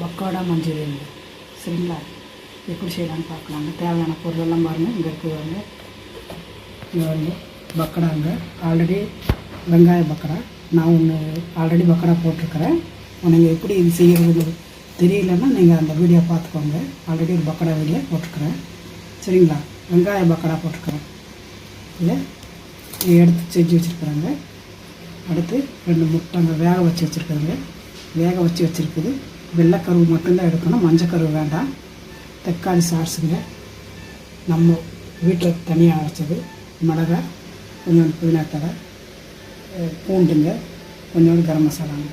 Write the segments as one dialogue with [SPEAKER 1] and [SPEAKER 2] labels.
[SPEAKER 1] Pakoda Manchurian சரிங்களா எப்படி செய்யலாம்னு பார்க்கலாங்க தேவையான பொருளெல்லாம் பாருங்கள் இங்கே இருக்குவாங்க இங்கே வந்து பக்கடாங்க ஆல்ரெடி வெங்காய பக்கடா. நான் ஒன்று ஆல்ரெடி பக்கடா போட்டிருக்கிறேன். நீங்கள் எப்படி இது செய்கிறது தெரியலன்னா நீங்கள் அந்த வீடியோ பார்த்துக்கோங்க. ஆல்ரெடி ஒரு பக்கடா வீடியோ போட்டிருக்கிறேன். சரிங்களா? வெங்காய பக்கடா போட்டிருக்கிறேன். இல்லை? எடுத்து செஞ்சு வச்சுருக்குறாங்க. அடுத்து ரெண்டு முட்டைங்க வேக வச்சு வச்சுருக்குறாங்க. வேக வச்சு வச்சுருக்குது. வெள்ளைக்கருவு மட்டும்தான் எடுக்கணும் மஞ்சக்கருவு வேண்டாம். தக்காளி சாஸுங்க நம்ம வீட்டில் தனியாக அரைச்சது மிளகா கொஞ்சோண்டு புதினா பூண்டுங்க கொஞ்சோண்டு கரம் மசாலாங்க.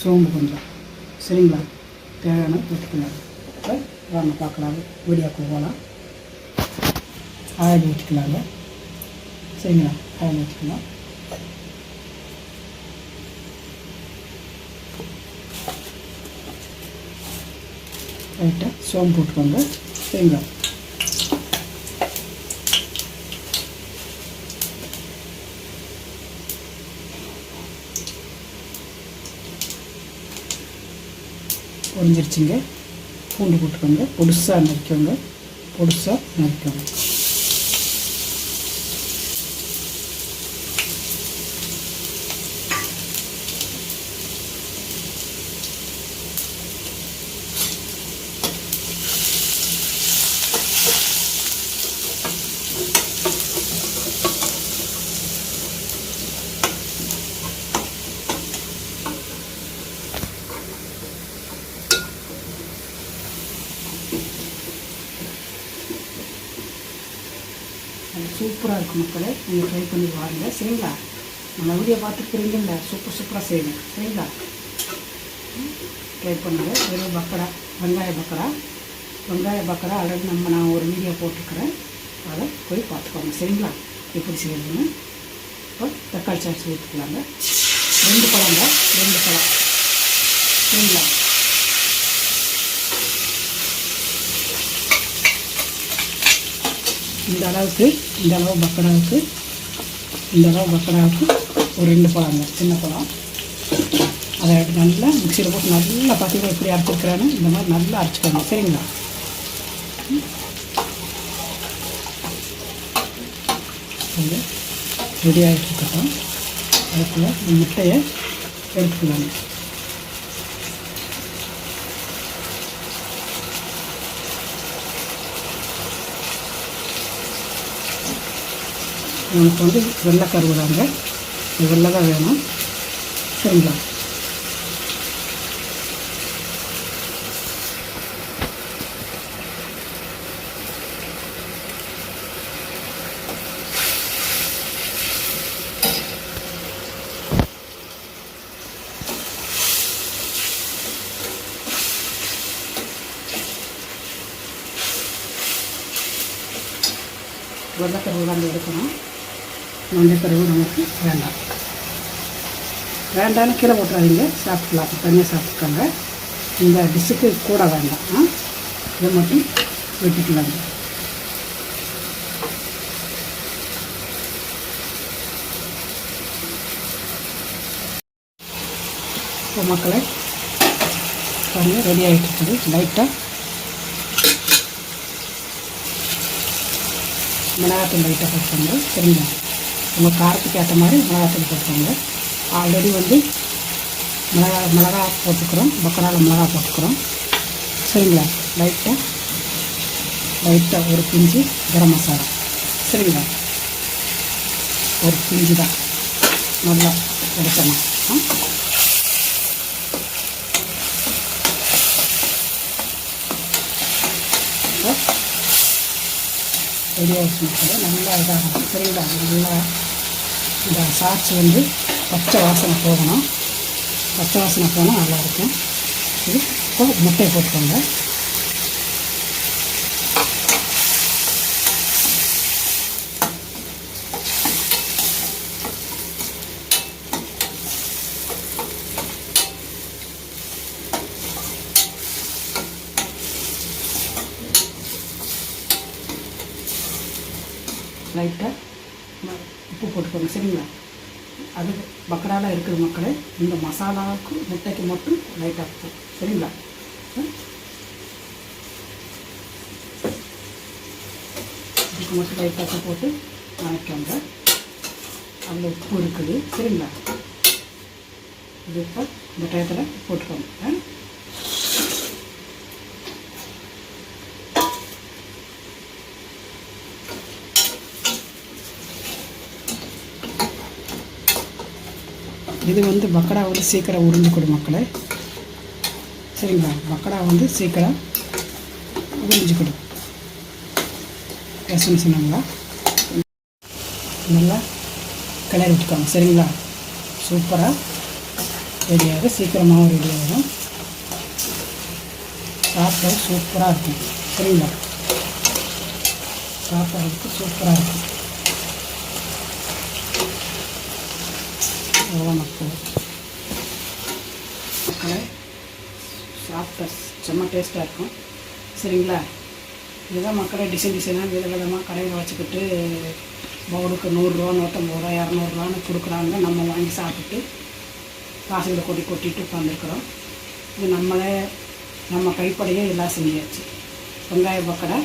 [SPEAKER 1] சோம்பு கொஞ்சம். சரிங்களா? தேவையான போட்டுக்கலாம் வாங்க பார்க்கலாம் வீடியோக்கு போகலாம். ஆயில் ஊற்றிக்கலாங்க சரிங்களா? ஆயில் ஊற்றிக்கலாம் லைட்டாக சோம்பு போட்டுக்கோங்க சரிங்களா பொரிஞ்சிருச்சுங்க பூண்டு போட்டுக்கோங்க பொடுசாக நறுக்கோங்க பொடுசாக நறுக்கோங்க சூப்பராக இருக்கும் மக்களை. நீங்கள் ட்ரை பண்ணி வாருங்க சரிங்களா? நம்ம வீடியோ பார்த்துருக்குறீங்கல்ல சூப்பர் சூப்பராக செய்யுங்க. சரிங்களா? ட்ரை பண்ணுங்கள் வெறும் பக்கடா வெங்காய பக்கடா வெங்காய பக்கடா ஆல்ரெடி நம்ம நான் ஒரு வீடியோ போட்டிருக்கிறேன். அதை போய் பார்த்துக்கோங்க. சரிங்களா? எப்படி செய்யணும்னு இப்போ தக்காளி சாஸ் ஊற்றிக்கலாங்க ரெண்டு பழங்க ரெண்டு பழம். சரிங்களா? இந்த அளவுக்கு இந்த அளவு பக்கடாவுக்கு இந்த அளவு பக்கடாவுக்கு ஒரு ரெண்டு பழம் சின்ன பழம். அதை எடுத்து நல்லா மிக்சியில் போட்டு நல்லா பார்த்தீங்கன்னா எப்படி அரைச்சிருக்கிறான்னு இந்த மாதிரி நல்லா அரைச்சிக்கோங்க சரிங்களா? ரெடி ஆகிட்டு இருக்கட்டும். அதுக்குள்ள இந்த முட்டையை எடுத்துக்கலாங்க. எனக்கு வந்து வெள்ளை கருவுதாங்க வெள்ளை தான் வேணும். சரிங்களா? வெள்ளைக்கருவு தான் எடுக்கணும். மஞ்சக்கருவு நமக்கு வேண்டாம். வேண்டாம்னு கீழே போட்டுறாதீங்க. சாப்பிட்லாம். தனியாக சாப்பிட்டுக்கோங்க. இந்த டிஷ்ஷுக்கு கூட வேண்டாம். ஆ? இதை மட்டும் வெட்டிக்கலாங்க. இப்போ மக்களை. பாருங்கள் ரெடி ஆகிட்டு இருக்குது. லைட்டாக மிளகாத்தூள் லைட்டாக போட்டுக்கோங்க சரிங்களா உங்கள் காரத்துக்கு ஏற்ற மாதிரி மிளகாத்தூள் போட்டுக்கோங்க. ஆல்ரெடி வந்து மிளகா மிளகா போட்டுக்கிறோம். பக்கரால் மிளகா போட்டுக்கிறோம். சரிங்களா? லைட்டாக லைட்டாக ஒரு பிஞ்சு கரம் மசாலா. சரிங்களா? ஒரு பிஞ்சு தான். நல்லா எடுக்கணும் ஆ? ரெடி ஆகிடுச்சு நல்லா இதாகும் சரிங்களா? நல்லா இந்த சாட்சி வந்து பச்சை வாசனை போகணும். பச்சை வாசனை போனால் நல்லாயிருக்கும் இது இப்போ முட்டையை போட்டுக்கோங்க. லைட்டாக உப்பு போட்டுக்கோங்க சரிங்களா? அது பக்கடாலாம் இருக்கிற மக்களை இந்த மசாலாவுக்கு முட்டைக்கு மட்டும் லைட்டாக இருக்கும் சரிங்களா? இதுக்கு மட்டும் லைட்டாக போட்டு வணக்கங்க அதில் உப்பு இருக்குது சரிங்களா? இது இப்போ இந்த டயத்தில் போட்டுக்கோங்க இது வந்து பக்கடா வந்து சீக்கிரம் உறிஞ்சு மக்களை. சரிங்களா? பக்கடா வந்து சீக்கிரம் உறிஞ்சு ரசம் சொன்னாங்களா நல்லா கிளறி விட்டுக்காங்க. சரிங்களா? சூப்பராக ரெடியாகும் சீக்கிரமாகவும் ரெடியாகும் சாப்பிட சூப்பராக இருக்கும். சரிங்களா? சாப்பிட்றதுக்கு சூப்பராக இருக்கும். அவ்வளோதான் மக்கள் மக்களை சாப்பிட்ட செம்ம டேஸ்ட்டாக இருக்கும். சரிங்களா? இதுதான் மக்களை டிசைன் டிசைனாக வித விதமாக கடையில் வச்சுக்கிட்டு பவுலுக்கு நூறுரூவா நூற்றம்பது ரூபா இரநூறுவான்னு கொடுக்குறாங்க. நம்ம வாங்கி சாப்பிட்டு காசுகளை கொட்டி கொட்டிட்டு உட்காந்துருக்குறோம் இது நம்மளே நம்ம கைப்படையே எல்லாம் செஞ்சாச்சு. வெங்காய பக்கடை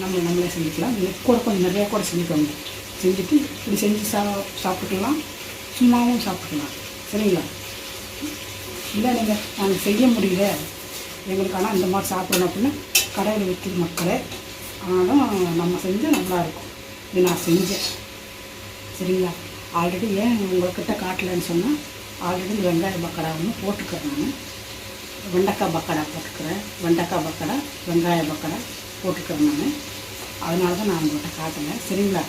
[SPEAKER 1] நம்ம நம்மளே செஞ்சுக்கலாம். கூட கொஞ்சம் நிறையா கூட செஞ்சுக்கோங்க. செஞ்சுட்டு இப்படி செஞ்சு சா சாப்பிட்டுக்கலாம். சும்மாவும் சாப்பிட்டுக்கலாம். சரிங்களா? இல்லை நீங்கள் நாங்கள் செய்ய முடியல. எங்களுக்கு ஆனால் இந்த மாதிரி சாப்பிடணும் அப்படின்னா கடையில் விற்கிற மக்களே ஆனாலும் நம்ம செஞ்சால் நல்லா இருக்கும். இது நான் செஞ்சேன். சரிங்களா? ஆல்ரெடி ஏன் உங்கள்கிட்ட காட்டலன்னு சொன்னால் ஆல்ரெடி இந்த வெங்காய பக்கடா ஒன்று போட்டுக்கிறேன் நான். வெண்டைக்காய் பக்கடா போட்டுக்கிறேன். வெண்டைக்காய் பக்கடா வெங்காய பக்கடா போட்டுக்கிறேன் நான். அதனால தான் நான் உங்கள்கிட்ட காட்டலை. சரிங்களா?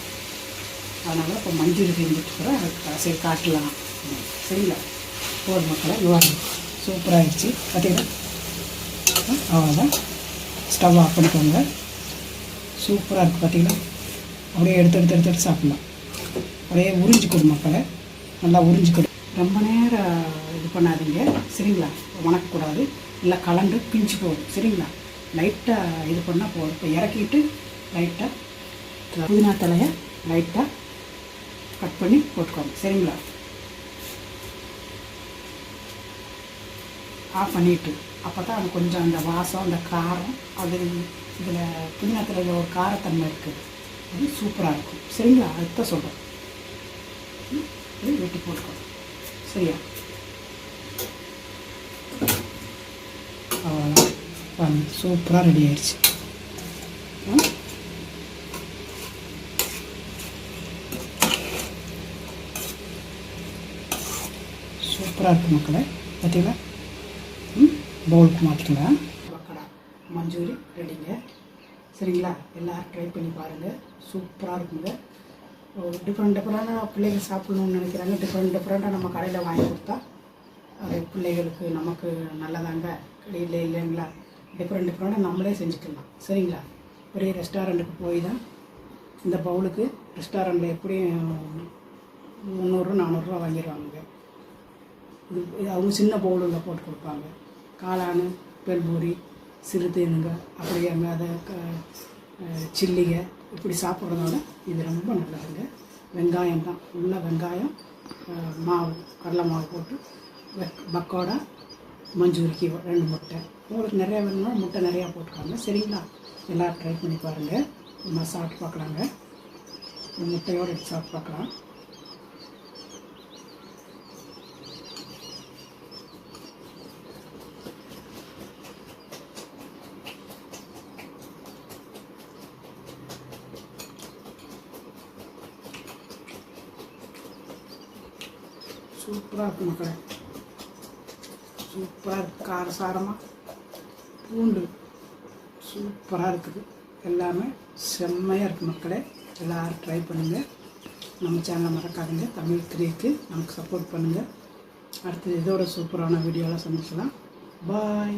[SPEAKER 1] அதனால் இப்போ மஞ்சள் செஞ்சுட்டுருக்குறேன் அதுக்கு சரி காட்டலாம். சரிங்களா? போர் மக்களை இவ்வாறு சூப்பராகிடுச்சு பார்த்தீங்களா அவ்வளோதான் ஸ்டவ் ஆஃப் பண்ணிக்கோங்க. சூப்பராக இருக்குது பார்த்தீங்களா அப்படியே எடுத்து எடுத்து எடுத்து எடுத்து சாப்பிட்லாம். அப்படியே உறிஞ்சு கொடு மக்களை. நல்லா உறிஞ்சிக்கொடு ரொம்ப நேரம் இது பண்ணாதீங்க. சரிங்களா? வணக்கக்கூடாது இல்லை கலந்து பிஞ்சு போகும் சரிங்களா? லைட்டாக இது பண்ணால் போதும். இப்போ இறக்கிட்டு லைட்டாக புதினா தலையை லைட்டாக கட் பண்ணி போட்டுக்கோங்க. சரிங்களா ஆஃப் பண்ணிட்டு அப்போ தான் அது கொஞ்சம் அந்த வாசம் அந்த காரம் அது இதில் புதினத்தில் ஒரு காரத்தன்மை இருக்குது. அது சூப்பராக இருக்கும். சரிங்களா அதுதான் சொல்கிறேன் இது வெட்டி போட்டுக்கோங்க. சரியா? அவ்வளோதான் சூப்பராக ரெடி ஆயிடுச்சு ம்? சூப்பராக இருக்குது மக்களை பார்த்தீங்களா ம் பவுலுக்கு மாற்றிக்கலாம் பக்கடா மஞ்சூரி ரெடிங்க சரிங்களா எல்லோரும் ட்ரை பண்ணி பாருங்கள் சூப்பராக இருக்குங்க. டிஃப்ரெண்ட் டிஃப்ரெண்ட்டாக பிள்ளைங்க சாப்பிட்ணுன்னு நினைக்கிறாங்க. டிஃப்ரெண்ட் டிஃப்ரெண்ட்டாக நம்ம கடையில் வாங்கி கொடுத்தா அது பிள்ளைகளுக்கு நமக்கு நல்லதாங்க. இல்லை இல்லைங்களா? டிஃப்ரெண்ட் டிஃப்ரெண்ட்டாக நம்மளே செஞ்சுக்கலாம். சரிங்களா? பெரிய ரெஸ்டாரண்ட்டுக்கு போய் தான் இந்த பவுலுக்கு ரெஸ்டாரண்ட்டில் எப்படியும் முந்நூறு நானூறுரூவா வாங்கிடுவாங்க. அவங்க சின்ன பவுலில் போட்டு கொடுப்பாங்க. காளான் பெல்பூரி சிறுதேனுங்க அப்படியே அங்கே அதை சில்லிகை இப்படி சாப்பிட்றதோட இது ரொம்ப நல்லதுங்க. வெங்காயம் தான். உள்ள வெங்காயம் மாவு கடலை மாவு போட்டு பக்கோடா மஞ்சூரிக்கு ரெண்டு முட்டை. உங்களுக்கு நிறையா வேணும்னா முட்டை நிறையா போட்டுக்காங்க. சரிங்களா? எல்லோரும் ட்ரை பண்ணி பாருங்கள் நம்ம சாப்பிட்டு பார்க்கலாங்க. முட்டையோடு எடுத்து சாப்பிட்டு பார்க்கலாம். சூப்பராக இருக்கு மக்களே. சூப்பராக இருக்கு. காரசாரமாக பூண்டு சூப்பராக இருக்குது. எல்லாமே செம்மையாக இருக்குது மக்களே. எல்லோரும் ட்ரை பண்ணுங்கள் நம்ம சேனலை மறக்காதுங்க. தமிழ் த்ரீக்கு நமக்கு சப்போர்ட் பண்ணுங்கள் அடுத்து இதோட சூப்பரான வீடியோலாம் சந்திக்கலாம். பாய்